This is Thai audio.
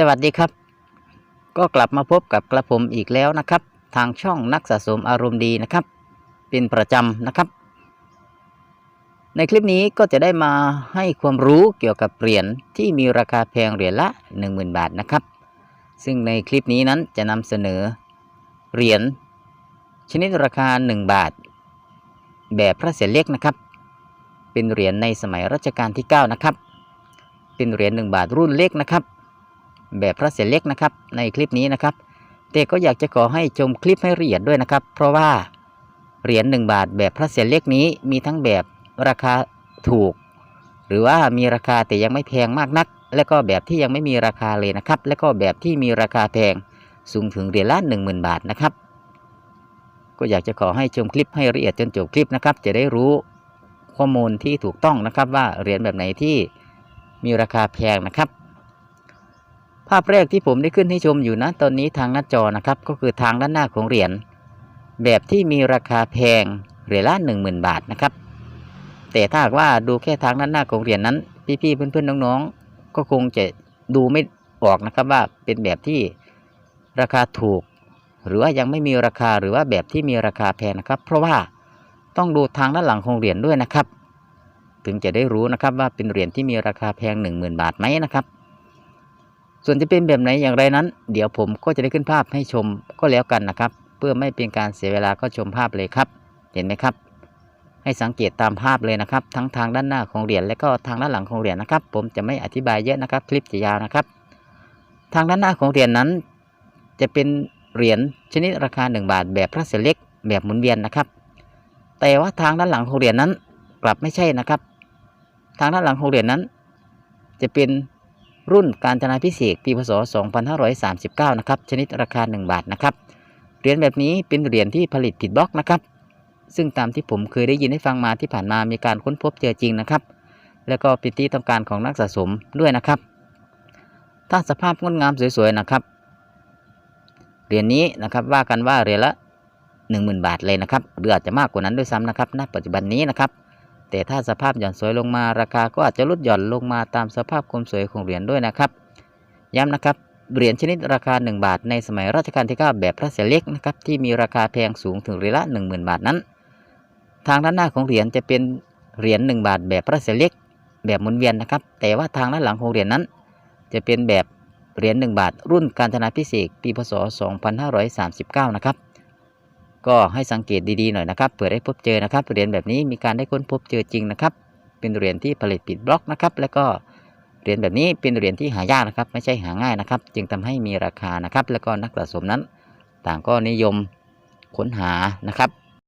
สวัสดีครับ ก็กลับมาพบกับกระผมอีกแล้วนะครับ ทางช่องนักสะสมอารมณ์ดีนะครับ เป็นประจำนะครับ ในคลิปนี้ก็จะได้มาให้ความรู้เกี่ยวกับเหรียญที่มีราคาแพงเหรียญละ 10,000 บาทนะครับ ซึ่งในคลิปนี้นั้นจะนำเสนอเหรียญชนิดราคา 1 บาท แบบพระเศียรเล็กนะครับ เป็นเหรียญในสมัยรัชกาลที่ 9 นะครับ เป็นเหรียญ1บาทรุ่นเล็กนะครับ แบบพระเศียรเล็กนะครับ ในคลิปนี้นะครับ แต่ก็อยากจะขอให้ชมคลิปให้ละเอียดด้วยนะครับ เพราะว่าเหรียญ1บาทแบบพระเศียรเล็กนี้มีทั้งแบบราคาถูก หรือว่ามีราคาแต่ยังไม่แพงมากนัก และก็แบบที่ยังไม่มีราคาเลยนะครับ และก็แบบที่มีราคาแพงสูงถึงเหรียญละ10,000 บาทนะครับ ก็อยากจะขอให้ชมคลิปให้ละเอียดจนจบคลิปนะครับ จะได้รู้ข้อมูลที่ถูกต้องนะครับว่าเหรียญแบบไหนที่มีราคาแพงนะครับ ภาพแรกที่ผมได้ขึ้นให้ชมอยู่นะตอนนี้ทางหน้าจอนะครับ ก็คือทางด้านหน้าของเหรียญแบบที่มีราคาแพงเหรียญละ10,000 บาทนะครับ แต่ถ้าว่าดูแค่ทางด้านหน้าของเหรียญนั้น พี่ๆเพื่อนๆน้องๆ ก็คงจะดูไม่ออกนะครับว่าเป็นแบบที่ราคาถูก หรือว่ายังไม่มีราคาหรือว่าแบบที่มีราคาแพงนะครับ เพราะว่าต้องดูทางด้านหลังของเหรียญด้วยนะครับ ถึงจะได้รู้นะครับว่าเป็นเหรียญที่มีราคาแพง 10,000 บาทไหมนะครับ ส่วนจะเป็นแบบไหนอย่างไรนั้น เดี๋ยวผมก็จะได้ขึ้นภาพให้ชมก็แล้วกันนะครับ เพื่อไม่เป็นการเสียเวลาก็ชมภาพเลยครับ เห็นไหมครับ ให้สังเกตตามภาพเลยนะครับ ทั้งทางด้านหน้าของเหรียญและก็ทางด้านหลังของเหรียญนะครับ ผมจะไม่อธิบายเยอะนะครับ คลิปจะยาวนะครับ ทางด้านหน้าของเหรียญนั้น จะเป็นเหรียญชนิดราคา 1 บาท แบบพระเศษเล็กแบบหมุนเวียนนะครับ แต่ว่าทางด้านหลังของเหรียญนั้นกลับไม่ใช่นะครับ ทางด้านหลังของเหรียญนั้น จะเป็น รุ่นการจนาพิเศษปีพศ 2539 นะครับ ชนิดราคา 1 บาทนะครับ เหรียญแบบนี้เป็นเหรียญที่ผลิตผิดบล็อกนะครับ ซึ่งตามที่ผมเคยได้ยินให้ฟังมาที่ผ่านมามีการค้นพบเจอจริงนะครับ แล้วก็เป็นที่ต้องการของนักสะสมด้วยนะครับ ถ้าสภาพงดงามสวยๆนะครับ เหรียญนี้นะครับว่ากันว่าเหรียญละ 10,000 บาทเลยนะครับหรืออาจจะมากกว่านั้นด้วยซ้ำนะครับ ณ ปัจจุบันนี้นะครับ แต่ถ้าสภาพหย่อนสวยลงมาราคาก็อาจจะลดหย่อนลงมาตามสภาพความสวยของเหรียญด้วยนะครับย้ำนะครับเหรียญชนิดราคา 1 บาท ในสมัยรัชกาลที่ 9 แบบพระเศียรเล็กนะครับที่มีราคาแพงสูงถึงเหรียญละ 10,000 บาทนั้น ทางด้านหน้าของเหรียญจะเป็นเหรียญ1บาท แบบพระเศียรเล็กแบบหมุนเวียนนะครับ แต่ว่าทางด้านหลังของเหรียญนั้น จะเป็นแบบเหรียญ1บาท รุ่นการธนาพิเศษปีพศ 2539 นะครับ ก็ให้สังเกตดีๆหน่อยนะครับเผื่อได้พบเจอนะครับเหรียญแบบนี้มีการได้ค้นพบเจอจริงนะครับ เป็นเหรียญที่ผลิตปิดบล็อกนะครับ แล้วก็เหรียญแบบนี้เป็นเหรียญที่หายากนะครับ ไม่ใช่หาง่ายนะครับ จึงทำให้มีราคานะครับ แล้วก็นักสะสมนั้น ต่างก็นิยมค้นหานะครับ